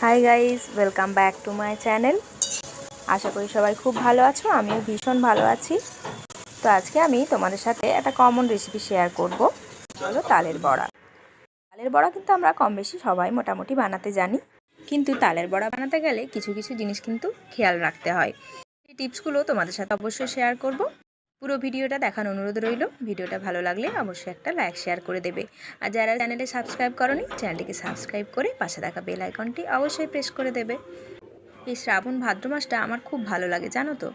Hi guys welcome back to my channel আশা করি সবাই খুব ভালো আছো, আমিও ভীষণ ভালো আছি। তো আজকে আমি তোমাদের সাথে একটা কমন রেসিপি শেয়ার করব। হলো তালের বড়া। তালের বড়া কিন্তু আমরা কম বেশি সবাই মোটামুটি বানাতে জানি। কিন্তু তালের বড়া বানাতে গেলে কিছু কিছু জিনিস কিন্তু খেয়াল রাখতে হয়। এই টিপসগুলো তোমাদের সাথে অবশ্যই শেয়ার করব। পুরো ভিডিওটা দেখার অনুরোধ রইল। ভিডিওটা ভালো লাগলে অবশ্যই একটা লাইক শেয়ার করে দেবে। আর যারা চ্যানেলে সাবস্ক্রাইব করনি চ্যানেলটিকে সাবস্ক্রাইব করে পাশে থাকা বেল আইকনটি অবশ্যই প্রেস করে দেবে। এই শ্রাবণ ভাদ্র মাসটা আমার খুব ভালো লাগে, জানো তো?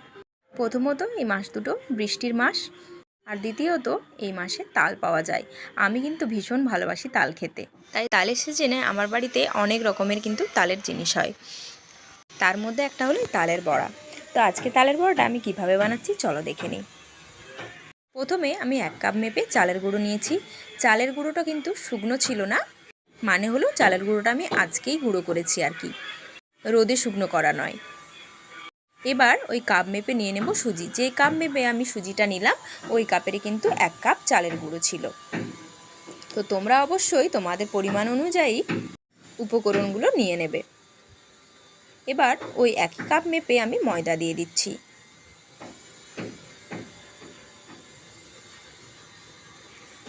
প্রথমত এই মাস দুটো বৃষ্টির মাস, আর দ্বিতীয়ত এই মাসে তাল পাওয়া যায়। আমি কিন্তু ভীষণ ভালোবাসি তাল খেতে। তাই তালের সিজনে আমার বাড়িতে অনেক রকমের কিন্তু তালের জিনিস হয়। তার মধ্যে একটা হলো তালের বড়া। তো আজকে তালের বড়াটা আমি কীভাবে বানাচ্ছি, চলো দেখে নিই। প্রথমে আমি এক কাপ মেপে চালের গুঁড়ো নিয়েছি। চালের গুঁড়োটা কিন্তু শুকনো ছিল না। মানে হলো চালের গুঁড়োটা আমি আজকেই গুঁড়ো করেছি আর কি। রোদে শুকনো করা নয়। এবার ওই কাপ মেপে নিয়ে নেব সুজি। যে কাপ মেপে আমি সুজিটা নিলাম, ওই কাপেরই কিন্তু এক কাপ চালের গুঁড়ো ছিল। তো তোমরা অবশ্যই তোমাদের পরিমাণ অনুযায়ী উপকরণগুলো নিয়ে নেবে। এবার ওই একই কাপ মেপে আমি ময়দা দিয়ে দিচ্ছি।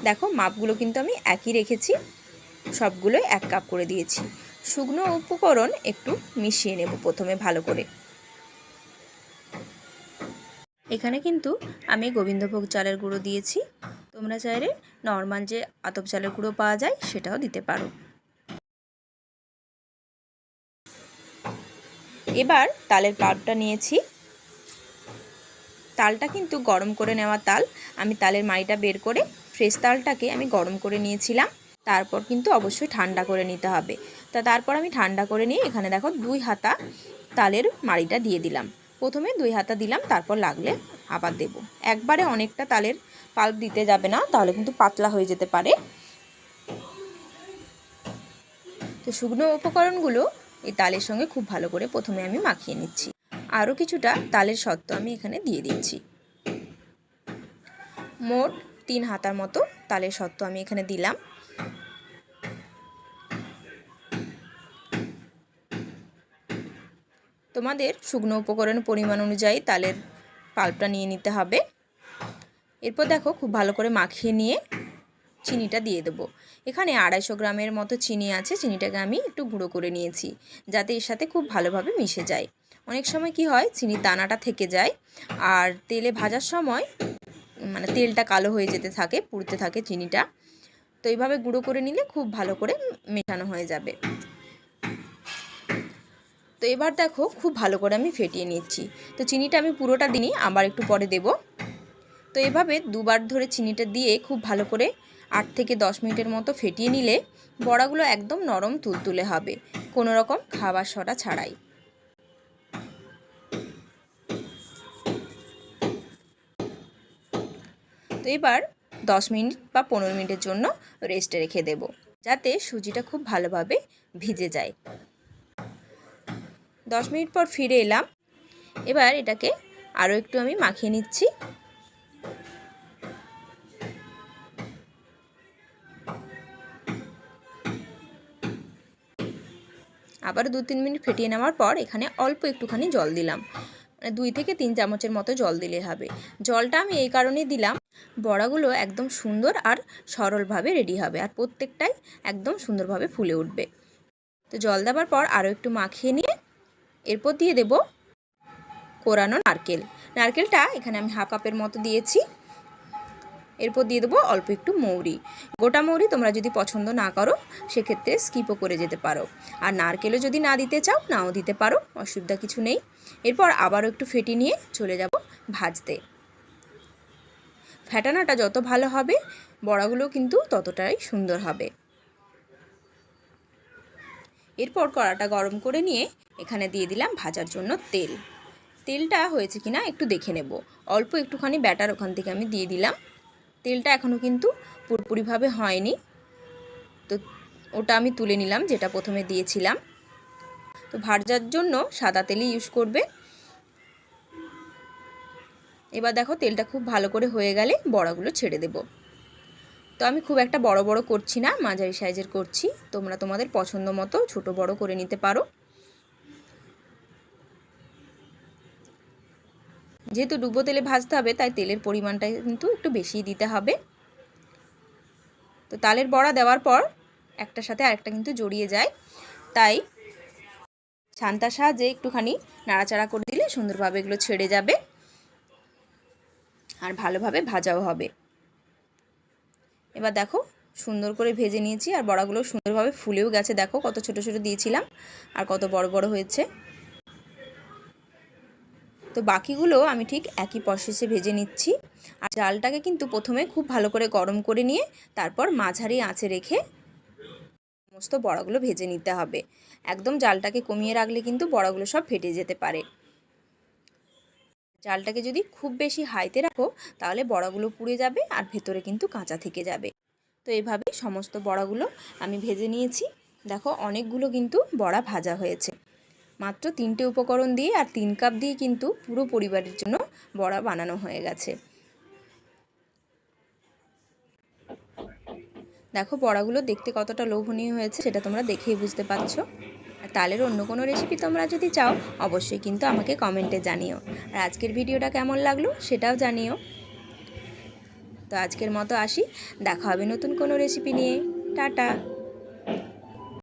দেখো মাপগুলো কিন্তু আমি একই রেখেছি, সবগুলোই এক কাপ করে দিয়েছি। শুকনো উপকরণ একটু মিশিয়ে নেব প্রথমে ভালো করে। এখানে কিন্তু আমি গোবিন্দভোগ চালের গুঁড়ো দিয়েছি। তোমরা চাইলে নর্মাল যে আতপ চালের গুঁড়ো পাওয়া যায় সেটাও দিতে পারো। এবার তালের পাল্পটা নিয়েছি। তালটা কিন্তু গরম করে নেওয়া তাল। আমি তালের মাড়িটা বের করে ফ্রেশ তালটাকে আমি গরম করে নিয়েছিলাম। তারপর কিন্তু অবশ্যই ঠান্ডা করে নিতে হবে। তা তারপর আমি ঠান্ডা করে নিয়ে এখানে দেখো দুই হাতা তালের মাড়িটা দিয়ে দিলাম। প্রথমে দুই হাতা দিলাম, তারপর লাগলে আবার দেব। একবারে অনেকটা তালের পাল্প দিতে যাবে না, তাহলে কিন্তু পাতলা হয়ে যেতে পারে। তো শুকনো উপকরণগুলো এই তালের সঙ্গে খুব ভালো করে প্রথমে আমি মাখিয়ে নিচ্ছি। আরও কিছুটা তালের সত্ত্ব আমি এখানে দিয়ে দিচ্ছি। মোট তিন হাতার মতো তালের সত্ত্ব আমি এখানে দিলাম। তোমাদের শুকনো উপকরণ পরিমাণ অনুযায়ী তালের পাল্পটা নিয়ে নিতে হবে। এরপর দেখো খুব ভালো করে মাখিয়ে নিয়ে চিনিটা দিয়ে দেবো। এখানে আড়াইশো গ্রামের মতো চিনি আছে, চিনিটাকে আমি একটু গুঁড়ো করে নিয়েছি যাতে এর সাথে খুব ভালোভাবে মিশে যায়। অনেক সময় কি হয়, চিনির দানাটা থেকে যায়, আর তেলে ভাজার সময় মানে তেলটা কালো হয়ে যেতে থাকে, পুড়তে থাকে চিনিটা। তো এইভাবে গুঁড়ো করে নিলে খুব ভালো করে মেশানো হয়ে যাবে। তো এবার দেখো খুব ভালো করে আমি ফেটিয়ে নিচ্ছি। তো চিনিটা আমি পুরোটা দিনই আবার একটু পরে দেব। তো এভাবে দুবার ধরে চিনিটা দিয়ে খুব ভালো করে আট থেকে দশ মিনিটের মতো ফেটিয়ে নিলে বড়াগুলো একদম নরম তুলতুলে হবে, কোনো রকম খাবার সরা ছাড়াই। তো এবার দশ মিনিট বা পনেরো মিনিটের জন্য রেস্টে রেখে দেব। যাতে সুজিটা খুব ভালোভাবে ভিজে যায়। দশ মিনিট পর ফিরে এলাম। এবার এটাকে আরও একটু আমি মাখিয়ে নিচ্ছি। আবার দু তিন মিনিট ফেটিয়ে নেওয়ার পর এখানে অল্প একটুখানি জল দিলাম। দুই থেকে তিন চামচের মতো জল দিলে হবে। জলটা আমি এই কারণেই দিলাম, বড়াগুলো একদম সুন্দর আর সরলভাবে রেডি হবে আর প্রত্যেকটাই একদম সুন্দরভাবে ফুলে উঠবে। তো জল দেওয়ার পর আরও একটু মাখিয়ে নিয়ে এরপর দিয়ে দেব কোরানো নারকেল। নারকেলটা এখানে আমি হাফ কাপের মতো দিয়েছি। এরপর দিয়ে দেবো অল্প একটু মৌরি। গোটা মৌরি তোমরা যদি পছন্দ না করো, সেক্ষেত্রে স্কিপও করে যেতে পারো। আর নারকেলও যদি না দিতে চাও, নাও দিতে পারো, অসুবিধা কিছু নেই। এরপর আবারও একটু ফেটি নিয়ে চলে যাব ভাজতে। ফ্যাটানাটা যত ভালো হবে বড়াগুলো কিন্তু ততটাই সুন্দর হবে। এরপর কড়াটা গরম করে নিয়ে এখানে দিয়ে দিলাম ভাজার জন্য তেল। তেলটা হয়েছে কিনা একটু দেখে নেব। অল্প একটুখানি ব্যাটার ওখান থেকে আমি দিয়ে দিলাম। তেলটা এখনও কিন্তু পুরোপুরিভাবে হয়নি। তো ওটা আমি তুলে নিলাম, যেটা প্রথমে দিয়েছিলাম। তো ভাজার জন্য সাদা তেলই ইউজ করবে। এবার দেখো তেলটা খুব ভালো করে হয়ে গেলে বড়াগুলো ছেড়ে দেব। তো আমি খুব একটা বড় বড় করছি না, মাঝারি সাইজের করছি। তোমরা তোমাদের পছন্দ মতো ছোট বড় করে নিতে পারো। যেহেতু ডুবো তেলে ভাজতে হবে, তাই তেলের পরিমাণটা কিন্তু একটু বেশি দিতে হবে। তো তালের বড়া দেওয়ার পর একটার সাথে আরেকটা কিন্তু জড়িয়ে যায়। তাই ছান্তার সাহায্যে একটুখানি নাড়াচাড়া করে দিলে সুন্দরভাবে এগুলো ছেড়ে যাবে আর ভালোভাবে ভাজাও হবে। এবার দেখো সুন্দর করে ভেজে নিয়েছি আর বড়াগুলো সুন্দরভাবে ফুলেও গেছে। দেখো কত ছোট ছোট দিয়েছিলাম আর কত বড় বড় হয়েছে। তো বাকিগুলো আমি ঠিক একই প্রসেসে ভেজে নিচ্ছি। আর চালটাকে কিন্তু প্রথমে খুব ভালো করে গরম করে নিয়ে তারপর মাঝারি আঁচে রেখে সমস্ত বড়াগুলো ভেজে নিতে হবে। একদম জালটাকে কমিয়ে রাখলে কিন্তু বড়াগুলো সব ফেটে যেতে পারে। জালটাকে যদি খুব বেশি হাইতে রাখো, তাহলে বড়াগুলো পুড়ে যাবে আর ভেতরে কিন্তু কাঁচা থেকে যাবে। তো এভাবেই সমস্ত বড়াগুলো আমি ভেজে নিয়েছি। দেখো, অনেকগুলো কিন্তু বড়া ভাজা হয়েছে। মাত্র তিনটে উপকরণ দিয়ে আর তিন কাপ দিয়ে কিন্তু পুরো পরিবারের জন্য বড়া বানানো হয়ে গেছে। দেখো বড়াগুলো দেখতে কতটা লোভনীয় হয়েছে, সেটা তোমরা দেখেই বুঝতে পারছ। আর তালের অন্য কোনো রেসিপি তোমরা যদি চাও, অবশ্যই কিন্তু আমাকে কমেন্টে জানিও। আর আজকের ভিডিওটা কেমন লাগল সেটাও জানিও। তো আজকের মতো আসি, দেখা হবে নতুন কোনো রেসিপি নিয়ে। টাটা!